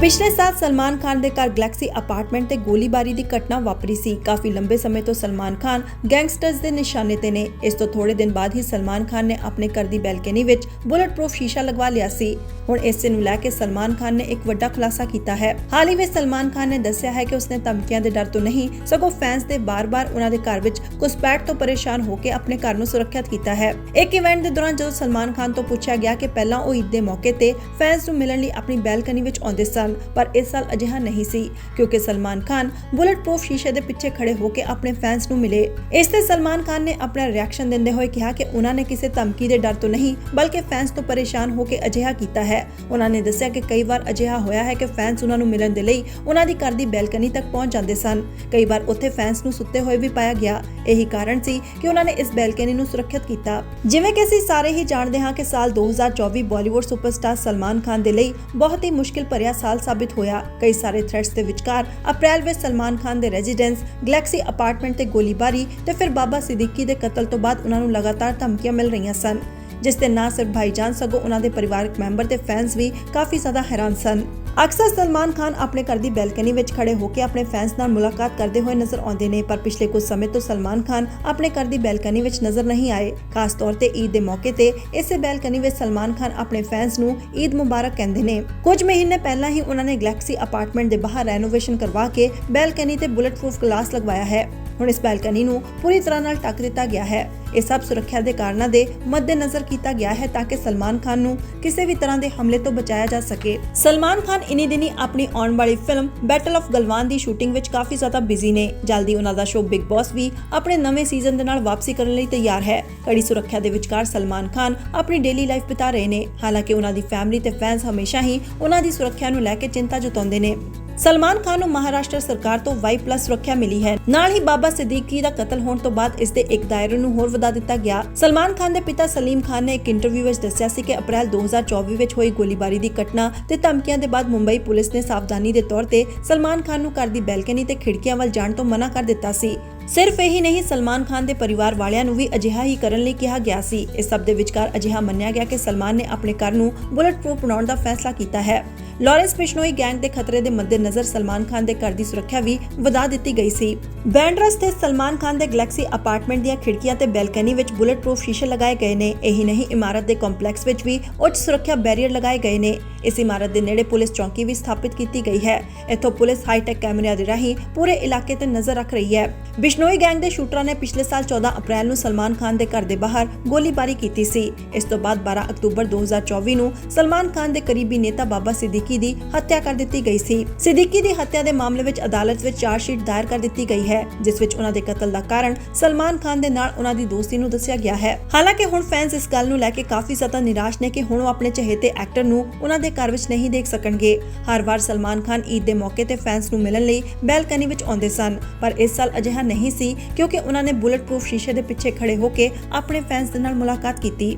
ਪਿਛਲੇ ਸਾਲ ਸਲਮਾਨ ਖਾਨ ਦੇ ਘਰ ਗਲੈਕਸੀ ਅਪਾਰਟਮੈਂਟ ਤੇ ਗੋਲੀਬਾਰੀ ਦੀ ਘਟਨਾ ਵਾਪਰੀ ਸੀ। ਕਾਫੀ ਲੰਬੇ ਸਮੇਂ ਤੋਂ ਸਲਮਾਨ ਖਾਨ ਗੈਂਗਸਟਰਸ ਦੇ ਨਿਸ਼ਾਨੇ ਤੇ ਨੇ। ਇਸ ਤੋਂ ਥੋੜੇ ਦਿਨ ਬਾਅਦ ਹੀ ਸਲਮਾਨ ਖਾਨ ਨੇ ਆਪਣੇ ਘਰ ਦੀ ਬੈਲਕਨੀ ਵਿੱਚ ਬੁਲਟ ਪ੍ਰੂਫ ਸ਼ੀਸ਼ਾ ਲਗਵਾ ਲਿਆ ਸੀ। ਹੁਣ ਇਸੇ ਨੂੰ ਲੈ ਕੇ ਸਲਮਾਨ ਖਾਨ ਨੇ ਇੱਕ ਵੱਡਾ ਖੁਲਾਸਾ ਕੀਤਾ ਹੈ। ਹਾਲ ਹੀ ਵਿੱਚ ਸਲਮਾਨ ਖਾਨ ਨੇ ਦੱਸਿਆ ਹੈ ਕਿ ਉਸਨੇ ਧਮਕੀਆਂ ਦੇ ਡਰ ਤੋਂ ਨਹੀਂ, ਸਗੋਂ ਫੈਨਸ ਦੇ ਬਾਰ-ਬਾਰ ਉਹਨਾਂ ਦੇ ਘਰ ਵਿੱਚ ਘੁਸਪੈਠ ਤੋਂ ਪਰੇਸ਼ਾਨ ਹੋ ਕੇ ਆਪਣੇ ਘਰ ਨੂੰ ਸੁਰੱਖਿਅਤ ਕੀਤਾ ਹੈ। ਇੱਕ ਇਵੈਂਟ ਦੇ ਦੌਰਾਨ ਜਦੋਂ ਸਲਮਾਨ ਖਾਨ ਤੋਂ ਪੁੱਛਿਆ ਗਿਆ ਕਿ ਪਹਿਲਾਂ ਉਹ ਈਦ ਦੇ ਮੌਕੇ ਤੇ ਫੈਨਸ ਨੂੰ ਮਿਲਣ ਲਈ ਆਪਣੀ ਬੈਲਕਨੀ ਵਿੱਚ ਆਉਂਦੇ ਸਨ ਪਰ ਇਸ ਸਾਲ ਅਜਿਹਾ ਨਹੀਂ ਸੀ, ਕਿਉਂਕਿ ਸਲਮਾਨ ਖਾਨ ਬੁਲਟ ਪ੍ਰੂਫ ਸ਼ੀਸ਼ੇ ਦੇ ਪਿੱਛੇ ਖੜੇ ਹੋ ਕੇ ਆਪਣੇ ਫੈਨਸ ਨੂੰ ਮਿਲੇ। ਇਸ ਤੇ ਸਲਮਾਨ ਖਾਨ ਨੇ ਆਪਣਾ ਰਿਐਕਸ਼ਨ ਦਿੰਦੇ ਹੋਏ ਕਿਹਾ ਕਿ ਉਹਨਾਂ ਨੇ ਕਿਸੇ ਧਮਕੀ ਦੇ ਡਰ ਤੋਂ ਨਹੀਂ, ਬਲਕਿ ਫੈਨਸ ਤੋਂ ਪਰੇਸ਼ਾਨ ਹੋ ਕੇ ਅਜਿਹਾ ਕੀਤਾ ਹੈ। ਉਹਨਾਂ ਨੇ ਦੱਸਿਆ ਕਿ ਕਈ ਵਾਰ ਅਜਿਹਾ ਹੋਇਆ ਹੈ ਕਿ ਫੈਨਸ ਉਹਨਾਂ ਨੂੰ ਮਿਲਣ ਦੇ ਲਈ ਉਹਨਾਂ ਦੀ ਘਰ ਦੀ ਬੈਲਕਨੀ ਤੱਕ ਪਹੁੰਚ ਜਾਂਦੇ ਸਨ। ਕਈ ਵਾਰ ਉੱਥੇ ਫੈਨਸ ਨੂੰ ਸੁੱਤੇ ਹੋਏ ਵੀ ਪਾਇਆ ਗਿਆ। ਇਹੀ ਕਾਰਨ ਸੀ ਕਿ ਉਹਨਾਂ ਨੇ ਇਸ ਬੈਲਕਨੀ ਨੂੰ ਸੁਰੱਖਿਅਤ ਕੀਤਾ। ਜਿਵੇਂ ਕਿ ਅਸੀਂ ਸਾਰੇ ਹੀ ਜਾਣਦੇ ਹਾਂ ਕਿ ਸਾਲ 2024 ਬਾਲੀਵੁੱਡ ਸੁਪਰਸਟਾਰ ਸਲਮਾਨ ਖਾਨ ਦੇ ਲਈ ਬਹੁਤ ਹੀ ਮੁਸ਼ਕਿਲ ਭਰਿਆ ਸਾਲ ਸਾਬਿਤ ਹੋਇਆ। ਕਈ ਸਾਰੇ ਥ੍ਰੈਟਸ ਦੇ ਵਿਚਕਾਰ ਅਪ੍ਰੈਲ ਵਿੱਚ ਸਲਮਾਨ ਖਾਨ ਦੇ ਰੈਜ਼ੀਡੈਂਸ ਗਲੈਕਸੀ ਅਪਾਰਟਮੈਂਟ ਤੇ ਗੋਲੀਬਾਰੀ ਤੇ ਫਿਰ ਬਾਬਾ ਸਿੱਦੀਕੀ ਦੇ ਕਤਲ ਤੋਂ ਬਾਅਦ ਉਹਨਾਂ ਨੂੰ ਲਗਾਤਾਰ ਧਮਕੀਆਂ ਮਿਲ ਰਹੀਆਂ ਸਨ। ਜਿਸ ਤੇ ਨਾ ਸਿਰਫ ਭਾਈਜਾਨ ਸਗੋਂ ਉਹਨਾਂ ਦੇ ਪਰਿਵਾਰਕ ਮੈਂਬਰ ਤੇ ਫੈਨਸ ਵੀ ਕਾਫੀ ਜ਼ਿਆਦਾ ਹੈਰਾਨ ਸਨ। ਅਕਸਰ ਸਲਮਾਨ ਖਾਨ ਆਪਣੇ ਘਰ ਦੀ ਬੈਲਕਨੀ ਵਿੱਚ ਖੜੇ ਹੋ ਕੇ ਆਪਣੇ ਫੈਨਸ ਨਾਲ ਮੁਲਾਕਾਤ ਕਰਦੇ ਹੋਏ ਨਜ਼ਰ ਆਉਂਦੇ ਨੇ, ਪਰ ਪਿਛਲੇ ਕੁਝ ਸਮੇਂ ਤੋਂ ਸਲਮਾਨ ਖਾਨ ਆਪਣੇ ਘਰ ਦੀ ਬੈਲਕਨੀ ਵਿੱਚ ਨਜ਼ਰ ਨਹੀਂ ਆਏ। ਖਾਸ ਤੌਰ ਤੇ ਈਦ ਦੇ ਮੌਕੇ ਤੇ ਇਸੇ ਬੈਲਕਨੀ ਵਿੱਚ ਸਲਮਾਨ ਖਾਨ ਆਪਣੇ ਫੈਨਸ ਨੂੰ ਈਦ ਮੁਬਾਰਕ ਕਹਿੰਦੇ ਨੇ। ਕੁਝ ਮਹੀਨੇ ਪਹਿਲਾਂ ਹੀ ਉਹਨਾਂ ਨੇ ਗੈਲੈਕਸੀ ਅਪਾਰਟਮੈਂਟ ਦੇ ਬਾਹਰ ਰੈਨੋਵੇਸ਼ਨ ਕਰਵਾ ਕੇ ਬੈਲਕਨੀ ਤੇ ਬੁਲਟ ਪ੍ਰੂਫ ਗਲਾਸ ਲਗਵਾਇਆ ਹੈ। ਹੁਣ ਇਸ ਬੈਲਕਨੀ ਨੂੰ ਪੂਰੀ ਤਰ੍ਹਾਂ ਨਾਲ ਢੱਕ ਦਿੱਤਾ ਗਿਆ ਹੈ। ਇਹ ਸਭ ਸੁਰੱਖਿਆ ਦੇ ਕਾਰਨਾਂ ਦੇ ਮੱਦੇਨਜ਼ਰ ਕੀਤਾ ਗਿਆ ਹੈ ਤਾਂ ਕਿ ਸਲਮਾਨ ਖਾਨ ਨੂੰ ਕਿਸੇ ਵੀ ਤਰ੍ਹਾਂ ਦੇ ਹਮਲੇ ਤੋਂ ਬਚਾਇਆ ਜਾ ਸਕੇ। ਸਲਮਾਨ ਖਾਨ ਇਨੀ ਦਿਨੀ ਆਪਣੀ ਆਉਣ ਵਾਲੀ ਫਿਲਮ ਬੈਟਲ ਆਫ ਗਲਵਾਨ ਦੀ ਸ਼ੂਟਿੰਗ ਵਿੱਚ ਕਾਫੀ ਜ਼ਿਆਦਾ ਬਿਜ਼ੀ ਨੇ। ਜਲਦੀ ਉਹਨਾਂ ਦਾ ਸ਼ੋਅ ਬਿਗ ਬੌਸ ਵੀ ਆਪਣੇ ਨਵੇਂ ਸੀਜ਼ਨ ਦੇ ਨਾਲ ਵਾਪਸੀ ਕਰਨ ਲਈ ਤਿਆਰ ਹੈ। ਕੜੀ ਸੁਰੱਖਿਆ ਦੇ ਵਿਚਕਾਰ ਸਲਮਾਨ ਖਾਨ ਆਪਣੀ ਡੇਲੀ ਲਾਈਫ ਬਿਤਾ ਰਹੇ ਨੇ। ਹਾਲਾਂਕਿ ਉਹਨਾਂ ਦੀ ਫੈਮਿਲੀ ਤੇ ਫੈਨਸ ਹਮੇਸ਼ਾ ਹੀ ਉਹਨਾਂ ਦੀ ਸੁਰੱਖਿਆ ਨੂੰ ਲੈ ਕੇ ਚਿੰਤਾ ਜਤਾਉਂਦੇ ਨੇ। ਸਲਮਾਨ ਖਾਨ ਨੂੰ ਮਹਾਰਾਸ਼ਟਰ ਸਰਕਾਰ ਤੋਂ ਵਾਈ ਪਲੱਸ ਸੁਰੱਖਿਆ ਮਿਲੀ ਹੈ। ਨਾਲ ਹੀ ਬਾਬਾ ਸਿੱਦੀਕੀ ਦਾ ਕਤਲ ਹੋਣ ਤੋਂ ਬਾਅਦ ਇਸ ਦੇ ਇੱਕ ਦਾਇਰੇ ਨੂੰ ਹੋਰ ਵਧਾ ਦਿੱਤਾ ਗਿਆ। ਸਲਮਾਨ ਖਾਨ ਦੇ ਪਿਤਾ ਸਲੀਮ ਖਾਨ ਨੇ ਇੱਕ ਇੰਟਰਵਿਊ ਵਿੱਚ ਦੱਸਿਆ ਸੀ ਕਿ ਅਪ੍ਰੈਲ 2024 ਵਿੱਚ ਹੋਈ ਗੋਲੀਬਾਰੀ ਦੀ ਘਟਨਾ ਤੇ ਧਮਕੀਆਂ ਦੇ ਬਾਅਦ ਮੁੰਬਈ ਪੁਲਿਸ ਨੇ ਸਾਵਧਾਨੀ ਦੇ ਤੌਰ ਤੇ ਸਲਮਾਨ ਖਾਨ ਨੂੰ ਘਰ ਦੀ ਬੈਲਕਨੀ ਤੇ ਖਿੜਕੀਆਂ ਵੱਲ ਜਾਣ ਤੋਂ ਮਨਾ ਕਰ ਦਿੱਤਾ ਸੀ। ਸਿਰਫ ਇਹੀ ਨਹੀਂ, ਸਲਮਾਨ ਖਾਨ ਦੇ ਪਰਿਵਾਰ ਵਾਲਿਆਂ ਨੂੰ ਵੀ ਅਜਿਹਾ ਹੀ ਕਰਨ ਲਈ ਕਿਹਾ ਗਿਆ ਸੀ। ਇਸ ਸਭ ਦੇ ਵਿਚਕਾਰ ਅਜਿਹਾ ਮੰਨਿਆ ਗਿਆ ਕਿ ਸਲਮਾਨ ਨੇ ਆਪਣੇ ਘਰ ਨੂੰ ਬੁਲਟ ਪ੍ਰੂਫ ਬਣਾਉਣ ਦਾ ਫੈਸਲਾ ਕੀਤਾ ਹੈ। ਲਾਰੈਂਸ ਬਿਸ਼ਨੋਈ ਗੈਂਗ ਦੇ ਖਤਰੇ ਦੇ ਮੱਦੇਨਜ਼ਰ ਸਲਮਾਨ ਖਾਨ ਦੇ ਘਰ ਦੀ ਸੁਰੱਖਿਆ ਵੀ ਵਧਾ ਦਿੱਤੀ ਗਈ ਸੀ। ਬੈਂਡਰਾ ਸਥਿਤ ਸਲਮਾਨ ਖਾਨ ਦੇ ਗੈਲੈਕਸੀ ਅਪਾਰਟਮੈਂਟ ਦੀਆਂ ਖਿੜਕੀਆਂ ਤੇ ਬੈਲਕਨੀ ਵਿੱਚ ਬੁਲਟ ਪ੍ਰੂਫ ਸ਼ੀਸ਼ੇ ਲਗਾਏ ਗਏ ਨੇ। ਇਹੀ ਨਹੀਂ, ਇਮਾਰਤ ਦੇ ਕੰਪਲੈਕਸ ਵਿੱਚ ਵੀ ਉੱਚ ਸੁਰੱਖਿਆ ਬੈਰੀਅਰ ਲਗਾਏ ਗਏ ਨੇ। ਇਸ ਇਮਾਰਤ ਦੇ ਨੇੜੇ ਪੁਲਿਸ ਚੌਕੀ ਵੀ ਸਥਾਪਿਤ ਕੀਤੀ ਗਈ ਹੈ। ਇੱਥੋਂ ਪੁਲਿਸ ਹਾਈਟੈਕ ਕੈਮਰਿਆਂ ਦੇ ਰਾਹੀਂ ਪੂਰੇ ਇਲਾਕੇ ਤੇ ਨਜ਼ਰ ਰੱਖ ਰਹੀ ਹੈ। ਬਿਸ਼ਨੋਈ ਗੈਂਗ ਦੇ ਸ਼ੂਟਰਾਂ ਨੇ ਪਿਛਲੇ ਸਾਲ 14 ਅਪ੍ਰੈਲ ਨੂੰ ਸਲਮਾਨ ਖਾਨ ਦੇ ਘਰ ਦੇ ਬਾਹਰ ਗੋਲੀਬਾਰੀ ਕੀਤੀ ਸੀ। ਇਸ ਤੋਂ ਬਾਅਦ 12 ਅਕਤੂਬਰ 2024 ਨੂੰ ਸਲਮਾਨ ਖਾਨ ਦੇ ਕਰੀਬੀ ਨੇਤਾ ਬਾਬਾ ਸਿੱਦੀਕੀ ਦੀ ਹੱਤਿਆ ਕਰ ਦਿੱਤੀ ਗਈ ਸੀ। ਸਿੱਦੀਕੀ ਦੀ ਹੱਤਿਆ ਦੇ ਮਾਮਲੇ ਵਿੱਚ ਅਦਾਲਤ ਵਿੱਚ ਚਾਰਜ ਸ਼ੀਟ ਦਾਇਰ ਕਰ ਦਿੱਤੀ ਗਈ ਹੈ, ਜਿਸ ਵਿੱਚ ਉਹਨਾਂ ਦੇ ਕਤਲ ਦਾ ਕਾਰਨ ਸਲਮਾਨ ਖਾਨ ਦੇ ਨਾਲ ਉਹਨਾਂ ਦੀ ਦੋਸਤੀ ਨੂੰ ਦੱਸਿਆ ਗਿਆ ਹੈ। ਹਾਲਾਂਕਿ ਹੁਣ ਫੈਨਸ ਇਸ ਗੱਲ ਨੂੰ ਲੈ ਕੇ ਕਾਫੀ ਜ਼ਿਆਦਾ ਨਿਰਾਸ਼ ਨੇ ਕਿ ਹੁਣ ਉਹ ਆਪਣੇ ਚਹੇਤੇ ਐਕਟਰ ਨੂੰ ਉਹਨਾਂ ਦੇ ਘਰ ਵਿੱਚ ਨਹੀਂ ਦੇਖ ਸਕਣਗੇ। ਹਰ ਵਾਰ ਸਲਮਾਨ ਖਾਨ ਈਦ ਦੇ ਮੌਕੇ ਤੇ ਫੈਨਸ ਨੂੰ ਮਿਲਣ ਲਈ ਬੈਲਕਨੀ ਵਿੱਚ ਆਉਂਦੇ ਸਨ, ਪਰ ਇਸ ਸਾਲ ਅਜਿਹਾ ਨਹੀਂ ਨਹੀਂ ਸੀ ਕਿਉਂਕਿ ਉਹਨਾਂ ਨੇ ਬੁਲਟ ਪ੍ਰੂਫ ਸ਼ੀਸ਼ੇ ਦੇ ਪਿੱਛੇ ਖੜੇ ਹੋ ਕੇ ਆਪਣੇ ਫੈਨਸ ਦੇ ਨਾਲ ਮੁਲਾਕਾਤ ਕੀਤੀ।